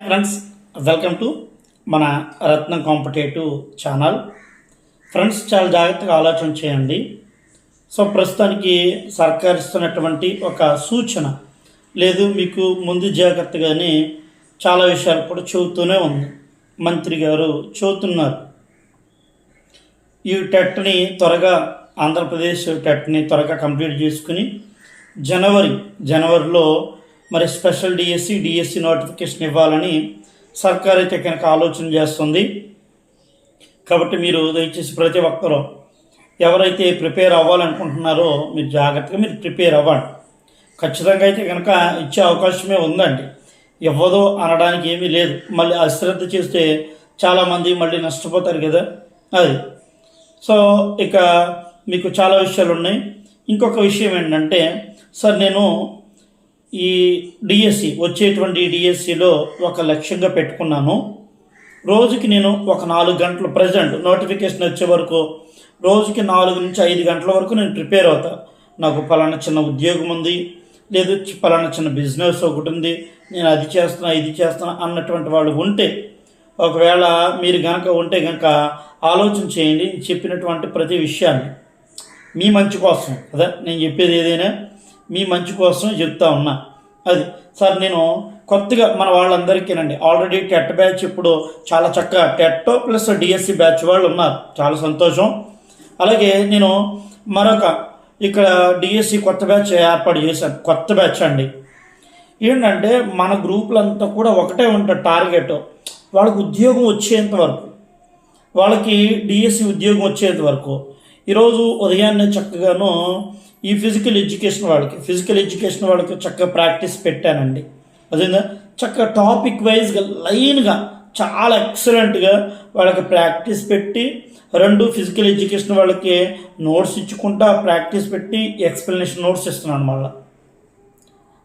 Friends welcome to మన రత్నం competitive channel. Friends చాలా జాగ్రత్తగా ఆలోచన చేయండి. సో ప్రస్తుతానికి సర్కార్ ఇస్తున్నటువంటి ఒక సూచన లేదు మీకు ముందు జాగ్రత్తగానే చాలా విషయాలు కూడా చెబుతూనే ఉంది. మంత్రి గారు చెబుతున్నారు. ఈ టెట్ని త్వరగా ఆంధ్రప్రదేశ్ టెట్ని త్వరగా కంప్లీట్ చేసుకుని జనవరి జనవరిలో మరి స్పెషల్ డిఎస్సి డిఎస్సి నోటిఫికేషన్ ఇవ్వాలని సర్కార్ అయితే కనుక ఆలోచన చేస్తుంది. కాబట్టి మీరు దయచేసి ప్రతి ఒక్కరూ ఎవరైతే ప్రిపేర్ అవ్వాలనుకుంటున్నారో మీరు జాగ్రత్తగా మీరు ప్రిపేర్ అవ్వండి. ఖచ్చితంగా అయితే కనుక ఇచ్చే అవకాశమే ఉందండి. ఇవ్వదు అనడానికి ఏమీ లేదు. మళ్ళీ అశ్రద్ధ చేస్తే చాలామంది మళ్ళీ నష్టపోతారు కదా. అది. సో ఇక మీకు చాలా విషయాలు ఉన్నాయి. ఇంకొక విషయం ఏంటంటే సార్ నేను ఈ డిఎస్సి వచ్చేటువంటి డిఎస్సిలో ఒక లక్ష్యంగా పెట్టుకున్నాను. రోజుకి నేను ఒక నాలుగు గంటలు ప్రజెంట్ నోటిఫికేషన్ వచ్చే వరకు రోజుకి నాలుగు నుంచి ఐదు గంటల వరకు నేను ప్రిపేర్ అవుతాను నాకు పలానా చిన్న ఉద్యోగం ఉంది లేదు పలానా చిన్న బిజినెస్ ఒకటి ఉంది నేను అది చేస్తున్నా ఇది చేస్తున్నా అన్నటువంటి వాళ్ళు ఉంటే ఒకవేళ మీరు కనుక ఉంటే గనక ఆలోచన చేయండి చెప్పినటువంటి ప్రతి విషయాన్ని. మీ మంచి కోసం కదా నేను చెప్పేది ఏదైనా మీ మంచి కోసం చెప్తా ఉన్నా. అది. సార్ నేను కొత్తగా మన వాళ్ళందరికీనండి ఆల్రెడీ టెట్ బ్యాచ్ ఇప్పుడు చాలా చక్కగా టెట్ ప్లస్ డిఎస్సి బ్యాచ్ వాళ్ళు ఉన్నారు. చాలా సంతోషం. అలాగే నేను మరొక ఇక్కడ డిఎస్సి కొత్త బ్యాచ్ ఏర్పాటు చేశాను. కొత్త బ్యాచ్ అండి. ఏంటంటే మన గ్రూపులంతా కూడా ఒకటే ఉంటుంది టార్గెట్. వాళ్ళకి ఉద్యోగం వచ్చేంత వరకు వాళ్ళకి డిఎస్సి ఉద్యోగం వచ్చేంత వరకు ఈరోజు ఉదయాన్నే చక్కగాను ఈ ఫిజికల్ ఎడ్యుకేషన్ వాళ్ళకి ఫిజికల్ ఎడ్యుకేషన్ వాళ్ళకి చక్కగా ప్రాక్టీస్ పెట్టానండి. అదేందా? చక్కగా టాపిక్ వైజ్గా లైన్గా చాలా ఎక్సలెంట్గా వాళ్ళకి ప్రాక్టీస్ పెట్టి రెండు ఫిజికల్ ఎడ్యుకేషన్ వాళ్ళకి నోట్స్ ఇచ్చుకుంటా ప్రాక్టీస్ పెట్టి ఎక్స్ప్లెనేషన్ నోట్స్ ఇస్తున్నాను మళ్ళీ.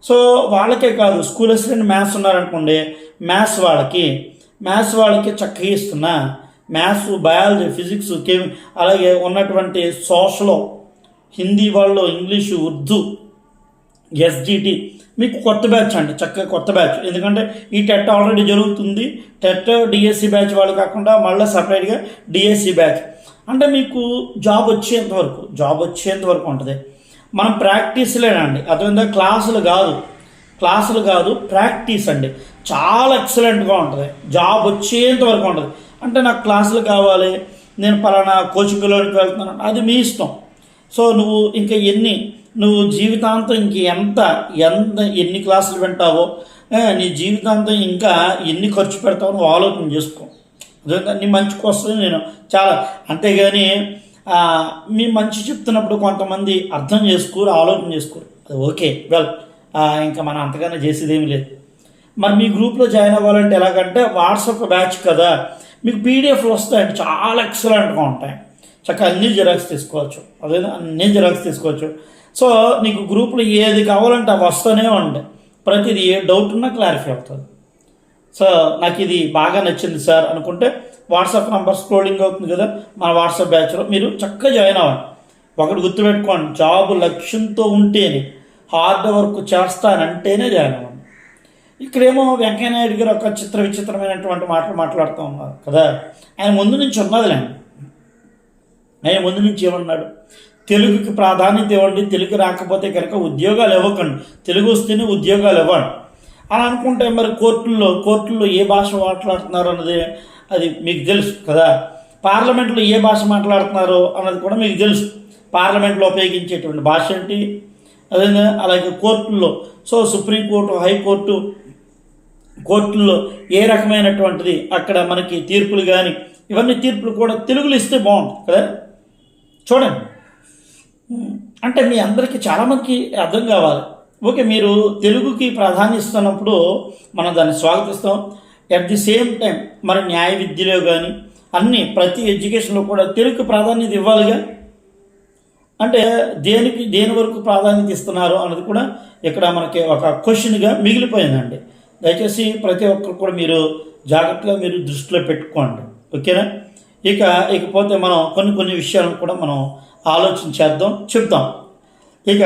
సో వాళ్ళకే కాదు స్కూల్ అసిస్టెంట్ మ్యాథ్స్ ఉన్నారనుకోండి మ్యాథ్స్ వాళ్ళకి మ్యాథ్స్ వాళ్ళకి చక్కగా ఇస్తున్నా మ్యాథ్స్ బయాలజీ ఫిజిక్స్ కెమి అలాగే ఉన్నటువంటి సోషలో హిందీ వాళ్ళు ఇంగ్లీషు ఉర్దూ ఎస్జిటి మీకు కొత్త బ్యాచ్ అండి చక్కగా కొత్త బ్యాచ్ ఎందుకంటే ఈ టెట్ ఆల్రెడీ జరుగుతుంది. టెట్ డిఎస్సి బ్యాచ్ వాళ్ళు కాకుండా మళ్ళీ సపరేట్గా డిఎస్సి బ్యాచ్ అంటే మీకు జాబ్ వచ్చేంత వరకు జాబ్ వచ్చేంత వరకు ఉంటుంది. మనం ప్రాక్టీస్లేనండి అదేవిధంగా క్లాసులు కాదు. క్లాసులు కాదు ప్రాక్టీస్ అండి. చాలా ఎక్సలెంట్గా ఉంటుంది. జాబ్ వచ్చేంత వరకు ఉంటుంది. అంటే నాకు క్లాసులు కావాలి నేను పలానా కోచింగ్లోనికి వెళ్తున్నాను. అది మీ ఇష్టం. సో నువ్వు ఇంకా ఎన్ని నువ్వు జీవితాంతం ఇంక ఎంత ఎంత ఎన్ని క్లాసులు వింటావో నీ జీవితాంతం ఇంకా ఎన్ని ఖర్చు పెడతావో నువ్వు ఆలోచన చేసుకో. నీ మంచి కోసం నేను చాలా అంతేగాని మీ మంచి చెప్తున్నప్పుడు కొంతమంది అర్థం చేసుకోరు ఆలోచన చేసుకోరు. అది ఓకే వెల్. ఇంకా మనం అంతగానే చేసేది లేదు. మరి మీ గ్రూప్లో జాయిన్ అవ్వాలంటే ఎలాగంటే వాట్సాప్ బ్యాచ్ కదా. మీకు పీడిఎఫ్లు వస్తాయండి చాలా ఎక్సలెంట్గా ఉంటాయి. చక్కగా అన్ని జిరాక్స్ తీసుకోవచ్చు. అదే అన్ని జిరాక్స్ తీసుకోవచ్చు. సో నీకు గ్రూప్లో ఏది కావాలంటే అవి వస్తూనే ఉంటాయి ప్రతిదీ ఏ డౌట్ ఉన్నా క్లారిఫై అవుతుంది. సో నాకు ఇది బాగా నచ్చింది సార్ అనుకుంటే వాట్సాప్ నంబర్ స్క్రోలింగ్ అవుతుంది కదా మన వాట్సాప్ బ్యాచ్లో మీరు చక్కగా జాయిన్ అవ్వండి. ఒకటి గుర్తుపెట్టుకోండి జాబ్ లక్ష్యంతో ఉంటేనే హార్డ్ వర్క్ చేస్తానంటేనే జాయిన్ అవ్వండి. ఇక్కడేమో వెంకయ్య నాయుడు గారు ఒక చిత్ర విచిత్రమైనటువంటి మాటలు మాట్లాడుతూ ఉన్నారు కదా? ఆయన ముందు నుంచి ఉన్నదిలేండి ఆయన ముందు నుంచి ఏమన్నాడు? తెలుగుకి ప్రాధాన్యత ఇవ్వండి తెలుగు రాకపోతే కనుక ఉద్యోగాలు ఇవ్వకండి. తెలుగు వస్తేనే ఉద్యోగాలు ఇవ్వండి. అని అనుకుంటే మరి కోర్టుల్లో కోర్టుల్లో ఏ భాష మాట్లాడుతున్నారు అన్నది అది మీకు తెలుసు కదా? పార్లమెంట్లో ఏ భాష మాట్లాడుతున్నారో అన్నది కూడా మీకు తెలుసు. పార్లమెంట్లో ఉపయోగించేటువంటి భాష ఏంటి? అదే అలాగే కోర్టుల్లో. సో సుప్రీంకోర్టు హైకోర్టు కోర్టుల్లో ఏ రకమైనటువంటిది అక్కడ మనకి తీర్పులు కానీ ఇవన్నీ తీర్పులు కూడా తెలుగులో ఇస్తే బాగుంటుంది కదా? చూడండి. అంటే మీ అందరికీ చాలామందికి అర్థం కావాలి. ఓకే మీరు తెలుగుకి ప్రాధాన్యత ఇస్తున్నప్పుడు మనం దాన్ని స్వాగతిస్తాం. అట్ ది సేమ్ టైం మరి న్యాయ విద్యలో కానీ అన్ని ప్రతి ఎడ్యుకేషన్లో కూడా తెలుగుకి ప్రాధాన్యత ఇవ్వాలిగా. అంటే దేనికి దేని వరకు ప్రాధాన్యత ఇస్తున్నారు అన్నది కూడా ఇక్కడ మనకి ఒక క్వశ్చన్గా మిగిలిపోయిందండి. దయచేసి ప్రతి ఒక్కరు కూడా మీరు జాగ్రత్తగా మీరు దృష్టిలో పెట్టుకోండి. ఓకేనా? ఇక ఇకపోతే మనం కొన్ని కొన్ని విషయాలను కూడా మనం ఆలోచన చేద్దాం చెప్తాం ఇక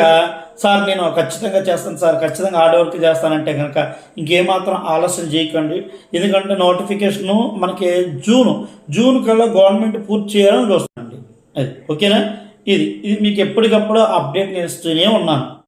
సార్ నేను ఖచ్చితంగా చేస్తాను సార్ ఖచ్చితంగా హార్డ్ వర్క్ చేస్తానంటే కనుక ఇంకేమాత్రం ఆలస్యం చేయకండి. ఎందుకంటే నోటిఫికేషను మనకి జూను జూన్ కల్లా గవర్నమెంట్ పూర్తి చేయాలని చూస్తానండి అది ఓకేనా? ఇది ఇది మీకు ఎప్పటికప్పుడు అప్డేట్ నేను ఇస్తూనే ఉన్నాను.